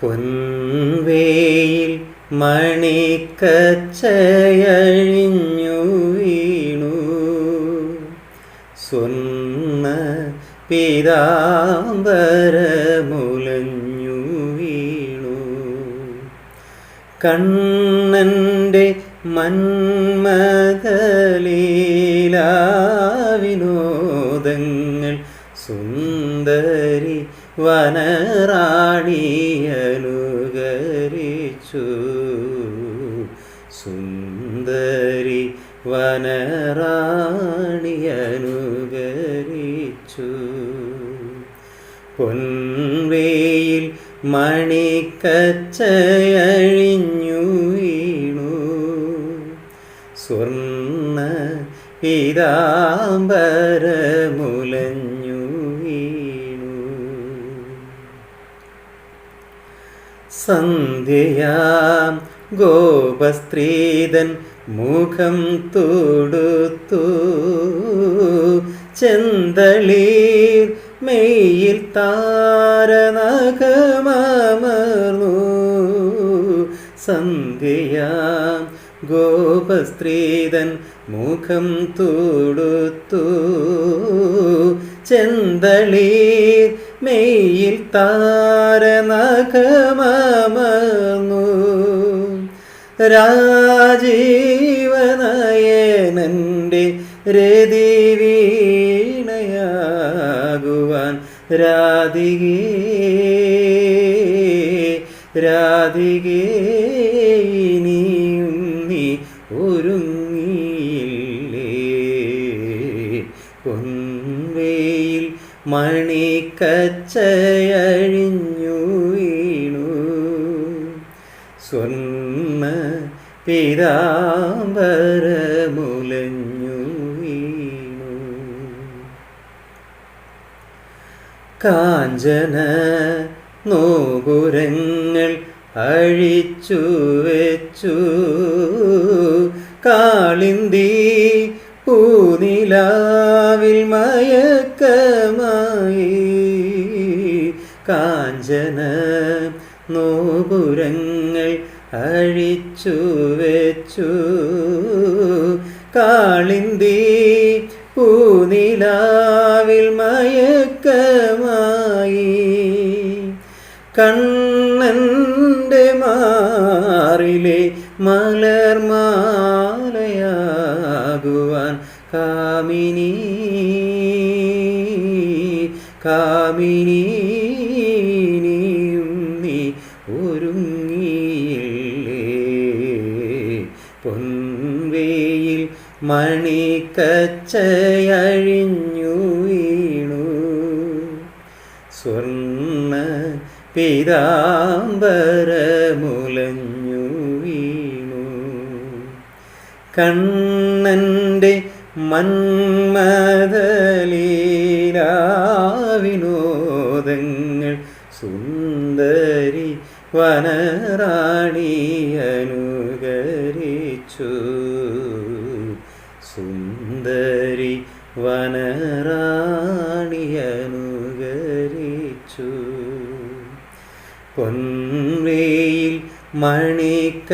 പൊൻവേയിൽ മണിക്കച്ചയഴിഞ്ഞു വീണു. സ്വന്ന പിതാംബരമുലഞ്ഞു വീണു. കണ്ണന്റെ മന്മതലീലാവിനോദങ്ങൾ സുന്ദരി വനറാണിയനുകരിച്ചു സുന്ദരി വനറാണിയനുകരിച്ചു പൊൻവേയിൽ മണിക്കച്ചയഴിഞ്ഞു വീണു. സ്വർണ പീതാംബരമുലഞ്ഞു സന്ധ്യയാം. ഗോപസ്ത്രീതൻ മുഖം തൊടുത്തു. ചെന്തളീർ മെയ്യിൽ താരനഖമർന്നു സന്ധ്യയാം. ഗോപസ്ത്രീതൻ മുഖം തൊടുത്തു. ചെന്തളീർ മെയ്യിൽ താരനഖമർന്നു രാജീവനയനന്റെ രതി വീണയാകുവാൻ രാധികേ രാധികേ നീയും നീ ഒരുങ്ങിയില്ലേ? പൊൻവേയിൽ മണിക്കച്ചയഴിഞ്ഞു വീണു. സ്വർണ പിതാംബരമുലഞ്ഞു വീണു. കാഞ്ചന നോപുരങ്ങൾ അഴിച്ചു വെച്ചു. കാളിന്തി പൂനിലാവിൽ മയക്കമായി. കാഞ്ചന നോപുരങ്ങൾ അഴിച്ചു വെച്ചു. കാളിന്തി പൂനിലാവിൽ മയക്കമായി. കണ്ണന്റെ മാറിലെ മലർമാലയാകുവാൻ കാമിനി കാമിനി. മണിക്കച്ചയഴിഞ്ഞു വീണു സ്വർണ പിതാംബരമുലഞ്ഞു വീണു കണ്ണന്റെ മന്മദലീലാവിനോദങ്ങൾ സുന്ദരി വനറാണി അനുകരിച്ചു. സുന്ദരി വനറാണി അനുകരിച്ചു പൊൻവേയിൽ മണിക്കച്ചയഴിഞ്ഞു